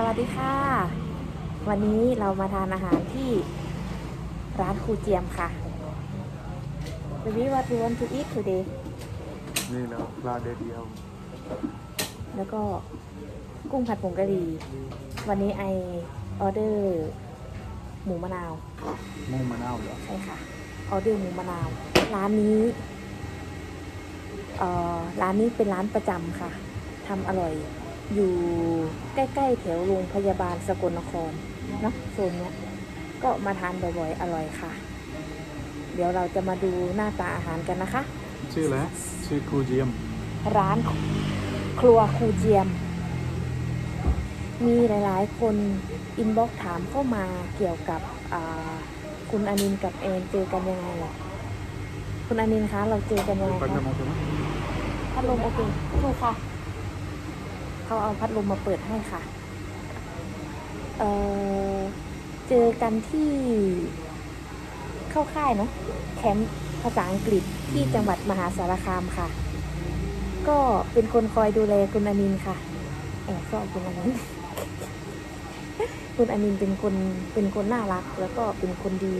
สวัสดีค่ะ วันนี้เรามาทานอาหารที่ร้านครูเจียมค่ะ Baby what you want to eat today นี่แล้วปลาเดดเดียวแล้วก็กุ้งผัดผงกะหรี่ วันนี้ไอออเดอร์หมูมะนาว มูมะนาวเหรอ ใช่ค่ะ ออเดอร์หมูมะนาว ร้านนี้เอ่อร้านนี้เป็นร้านประจำค่ะทำอร่อย อยู่ใกล้ๆแถวโรงพยาบาลสกลนครเนาะโซนเนี้ยก็มาทานบ่อยๆ อร่อยค่ะ เดี๋ยวเราจะมาดูหน้าตาอาหารกันนะคะ ชื่ออะไรชื่อครูเจียม ร้านครัวครูเจียม มีหลายๆ คนอินบ็อกถามเข้ามาเกี่ยวกับอ่าคุณอนินท์กับแอนเจอกันยังไงล่ะคุณอนินท์คะเราเจอกันยังไงปันคะจะมาใช่ไหมพัดลมโอเคถูกค่ะ เขาเอาพัดลมมาเปิดให้ค่ะ เออเจอกันที่เข้าค่ายเนาะแคมป์ภาษาอังกฤษที่จังหวัดมหาสารคามค่ะ ก็เป็นคนคอยดูแลคุณอนินค่ะแอบชอบคุณอนินคุณอนินเป็นคนเป็นคนน่ารัก แล้วก็เป็นคนดี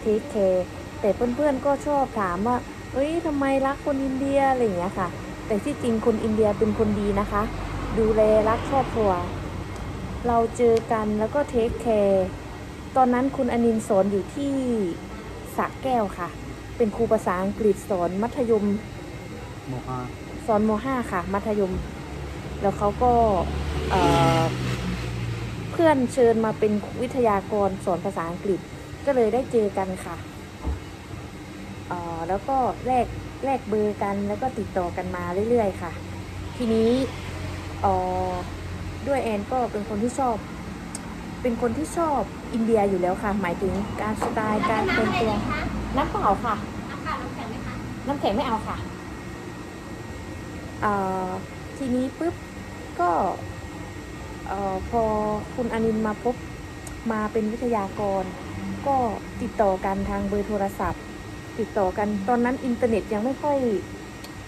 เทคแคร์แต่เพื่อนๆก็ชอบถามว่าเอ้ยทำไมรักคนอินเดียอะไรอย่างเงี้ยค่ะ แต่ที่จริงคนอินเดียเป็นคนดีนะคะ ดูแลรักครอบครัว เราเจอกันแล้วก็เทคแคร์ตอนนั้นคุณอนินท์สอนอยู่ที่สระแก้วค่ะ เป็นครูภาษาอังกฤษสอนมัธยมโมฮาสอนม .5 ค่ะ มัธยม แล้วเขาก็เอ่อเพื่อนเชิญมาเป็นวิทยากรสอนภาษาอังกฤษก็เลยได้เจอกันค่ะเอ่อแล้วก็แลก แลกเบอร์กันแล้วก็ติดต่อกันมาเรื่อยๆ ค่ะ ทีนี้เอ่อด้วยแอนก็เป็นคนที่ชอบ เป็นคนที่ชอบอินเดียอยู่แล้วค่ะ หมายถึงการสไตล์การแต่งตัวน้ำเปล่าค่ะ น้ำแข็งไม่เอาค่ะเอ่อทีนี้ปุ๊บก็เอ่อพอคุณอนินท์มาพบมาเป็นวิทยากร ก็ติดต่อกันทางเบอร์โทรศัพท์ ติดต่อกัน ตอนนั้นอินเทอร์เน็ตยังไม่ค่อย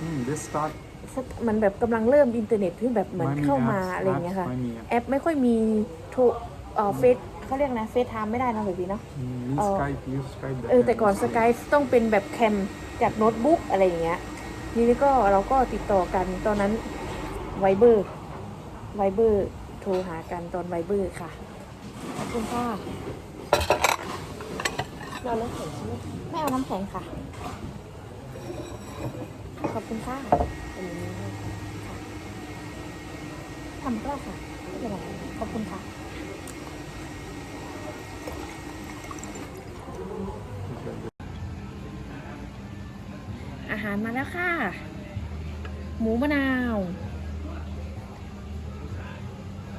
อืม this start มันแบบกำลังเริ่มอินเทอร์เน็ตที่แบบเหมือนเข้ามาอะไรอย่างเงี้ยค่ะ ไม่มีแอปไม่ค่อยมีโทรเอ่อเฟซเขาเรียกนะเฟซไทม์ไม่ได้นะแบบนี้เนาะอืมมีเอ่อสกายยูสกายเออแต่ก่อนสกายต้องเป็นแบบแคมจากโน้ตบุ๊กอะไรอย่างเงี้ยทีนี้ก็เราก็ติดต่อกันตอนนั้นไวเบอร์ไวเบอร์โทรหากันตอนไวเบอร์ค่ะขอบคุณค่ะ เราเลิกแข็งใช่ไหมไม่เอาน้ำแข็งค่ะ ขอบคุณค่ะอันนี้ค่ะทำก็ได้ค่ะไม่เป็นไรขอบคุณค่ะอาหารมาแล้วค่ะ หมูมะนาว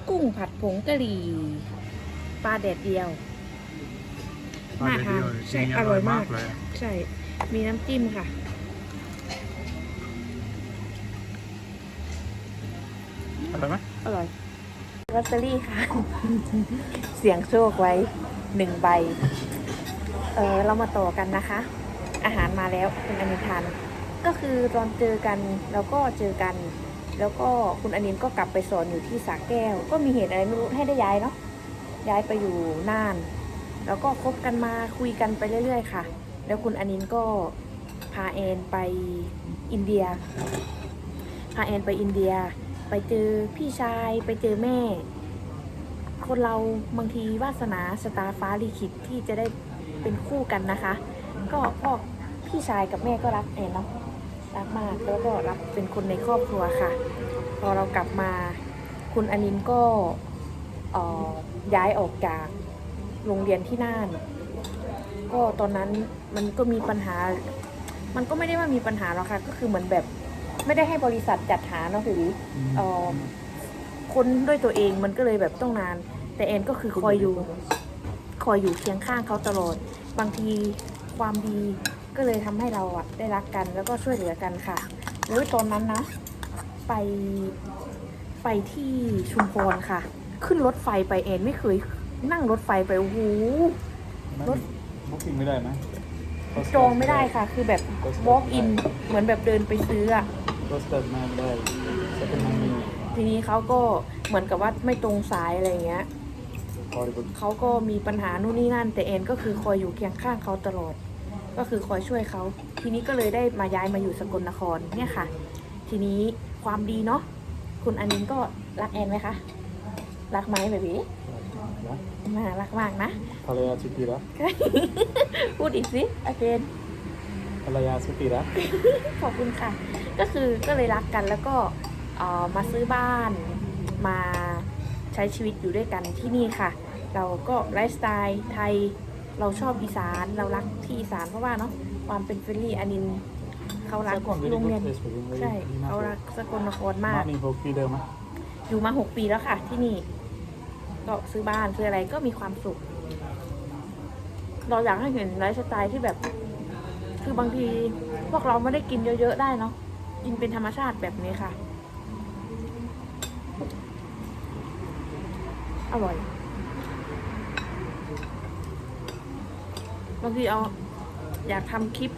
กุ้งผัดผงกะหรี่ ปลาแดดเดียว ปลาเดดเดียวใช่จริงอร่อยมากเลยใช่มีน้ำจิ้มค่ะอะไรไหมอร่อยลอตเตอรี่ค่ะ เสียงโชคไว้หนึ่งใบ เออเรามาต่อกันนะคะ อาหารมาแล้วคุณอนินทานก็คือตอนเจอกันเราก็เจอกัน แล้วก็คุณอนินท์ก็กลับไปสอนอยู่ที่สาแก้ว ก็มีเหตุอะไรไม่รู้ให้ได้ย้ายเนาะย้ายไปอยู่น่าน แล้วก็คบกันมาคุยกันไปเรื่อย ๆ ค่ะ แล้วคุณอนินก็พาแอนไปอินเดีย พาแอนไปอินเดีย ไปเจอพี่ชายไปเจอแม่ คนเราบางทีวาสนาสตาฟ้าลิขิตที่จะได้เป็นคู่กันนะคะ ก็พ่อพี่ชายกับแม่ก็รักแอนเนาะรักมากแล้วก็รักเป็นคนในครอบครัวค่ะ พอเรากลับมาคุณอนินก็ย้ายออกจาก โรงเรียนที่น่าน ก็ตอนนั้นมันก็มีปัญหา มันก็ไม่ได้ว่ามีปัญหาหรอกค่ะ ก็คือเหมือนแบบไม่ได้ให้บริษัทจัดหาเนาะพี่วิเอ่อคนด้วยตัวเองมันก็เลยแบบต้องนาน แต่แอนก็คือคอยอยู่ คอยอยู่เคียงข้างเขาตลอด บางทีความดีก็เลยทำให้เราอะได้รักกันแล้วก็ช่วยเหลือกันค่ะแล้วตอนนั้นนะ ไปไปที่ชุมพรค่ะ ขึ้นรถไฟไปแอนไม่เคย นั่งรถไฟไปโอ้โห รถ บุ๊กิ้งไม่ได้ไหมจองไม่ได้ค่ะ คือแบบ walk in เหมือนแบบเดินไปซื้ออะรถสเตอร์มาไม่ได้สเตอร์มามีทีนี้เขาก็เหมือนกับว่าไม่ตรงสายอะไรอย่างเงี้ย Horrible. เขาก็มีปัญหานู่นนี่นั่น แต่แอนก็คือคอยอยู่เคียงข้างเขาตลอด ก็คือคอยช่วยเขา ทีนี้ก็เลยได้มาย้ายมาอยู่สกลนครเนี่ยค่ะ ทีนี้ความดีเนาะคุณอันนินก็รักแอนไหมคะ รักไหมแบบนี้ Ya. มารักมากนะ Palaya Chitira. พูดอีกสิอาเกน Palaya Chitira. ขอบคุณค่ะ ก็คือก็เลยรักกันแล้วก็เอ่อมาซื้อบ้านมาใช้ชีวิตอยู่ด้วยกันที่นี่ค่ะ เราก็ไลฟ์สไตล์ไทยเราชอบอีสานเรารักที่อีสานเพราะว่าเนาะความเป็นเฟรนลี่อันนินเขารัก Second, very โรงเรียน good place for you. Very ใช่ very เขา nice. รักสกลนครมาก Morning Hope Feeder มั้ยอยู่มาหกปีแล้วค่ะที่นี่ ก็ซื้อบ้านซื้ออะไรก็มีความสุข เราอยากให้เห็นไลฟ์สไตล์ที่แบบ คือบางทีพวกเราไม่ได้กินเยอะๆได้เนาะกินเป็นธรรมชาติแบบนี้ค่ะ อร่อยบางทีเอาอยากทำคลิป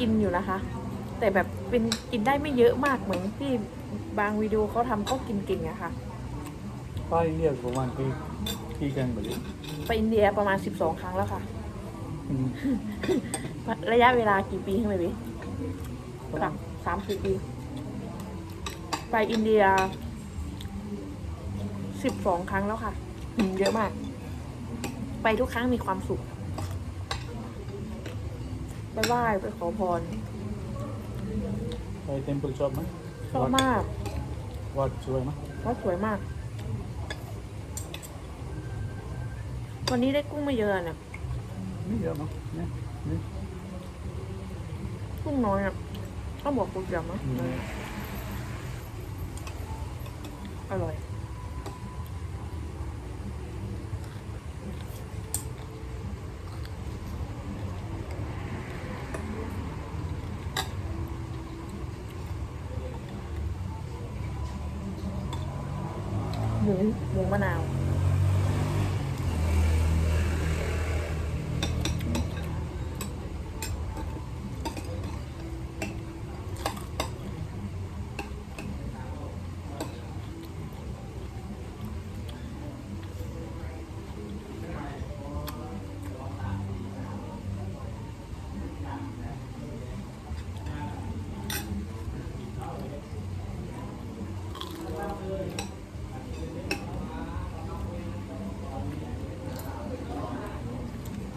กินอยู่นะคะ แต่แบบเป็นกินได้ไม่เยอะมากเหมือนที่บางวิดีโอเขาทำก็กินเก่งอะค่ะ ป้าอินเดียประมาณกี่ กี่กันบ่ดิไปอินเดียประมาณ 12 ครั้งแล้วค่ะ อืมระยะเวลากี่ปีใช่ไหมพี่สามสามสี่ปี ไปอินเดีย 12 ครั้งแล้วค่ะอืมเยอะมาก ไปทุกครั้งมีความสุข ไปไหว้ไปขอพรไป Temple Shop มั้ยชอบมาก วัดสวยมั้ยวัดสวยมาก วันนี้ได้กุ้งไม่เยอะเนี่ยไม่เยอะมั้งเนี่ยนี่กุ้งน้อยอะต้องบอกกุ้งเยอะมั้งอืมอร่อยหมูหมูมะนาว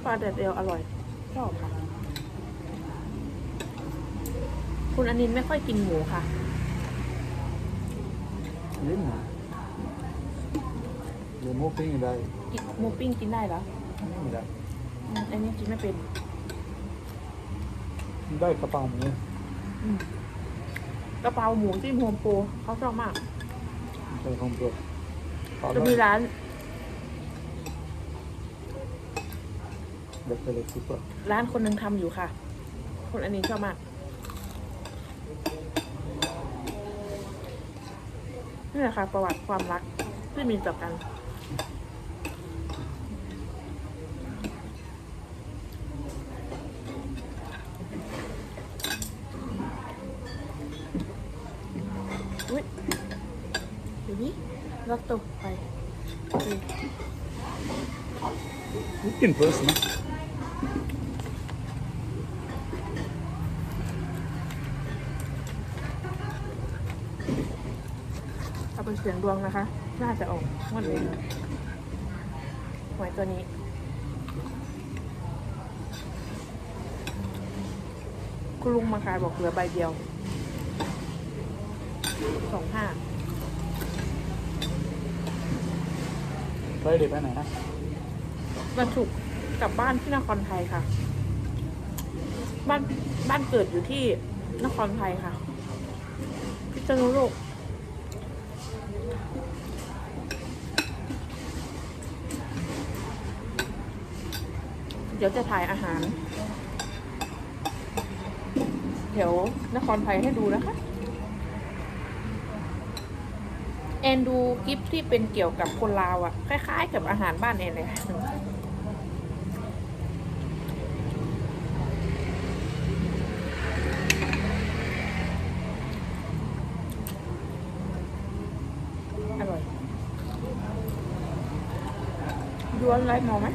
ปลาแดดเดียวอร่อย ชอบค่ะ คุณอนินไม่ค่อยกินหมูค่ะเล่นนะเดี๋ยวโมปิ้งได้กินหมูปิ้งกินได้เหรอไม่ได้อืมอันนี้กินไม่เป็น ได้กระเป๋าหมูอืมกระเพราหมูจิ้มโฮมโปรเขาชอบมาก ใส่ของโปรดขอจะลองมีร้าน เด็กไปเลยซุปเปอร์ร้านคนหนึ่งทำอยู่ค่ะ คนอันนี้ชอบมากนี่แหละค่ะ ประวัติความรักที่มีต่อกันอุ้ยเดี๋ยวนี้ล็อกตกไปอืมนี่กินเฟิร์ สนะเอาเป็นเสียงดวงนะคะ น่าจะออกงวดนี้หวยตัวนี้คุณลุงมาขายบอกเหลือใบเดียวสองห้าไปเด็กไปไหนนะบรรทุกกลับบ้านที่นครไทยค่ะ บ้านบ้านเกิดอยู่ที่นครไทยค่ะพิษณุโลก ดี๋ยวจะถ่ายอาหารเดี๋ยวนครไทยให้ดูนะคะ แอนดูคลิปที่เป็นเกี่ยวกับคนลาวอะคล้ายๆ กับอาหารบ้านแอนเลยอร่อยย้อนไรมองไหม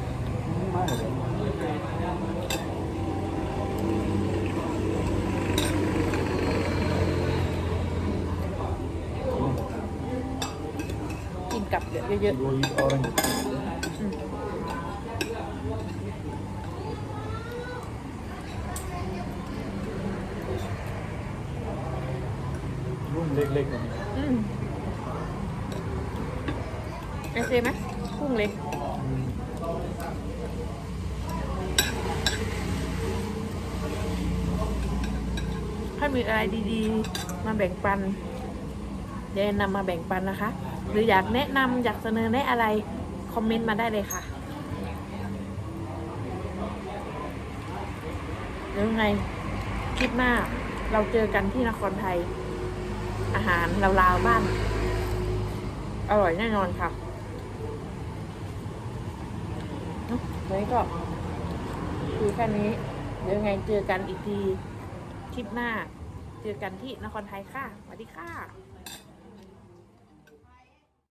บเยอะเยอะดูอีออเรนจ์ๆอืมรุ่นเล็กๆแบบนี้อืมโอเคไหมกุ้งเล็กอืมถ้ามีอะไรดีๆ มาแบ่งปันเดี๋ยวนำมาแบ่งปันนะคะ หรืออยากแนะนำอยากเสนอแนะอะไร คอมเมนต์มาได้เลยค่ะเดี๋ยวไงคลิปหน้าเราเจอกันที่นครไทย อาหารลาวๆบ้าน อร่อยแน่นอนค่ะเนอะวันนี้ก็คือแค่นี้ เดี๋ยวไงเจอกันอีกที คลิปหน้า เจอกันที่นครไทยค่ะสวัสดีค่ะ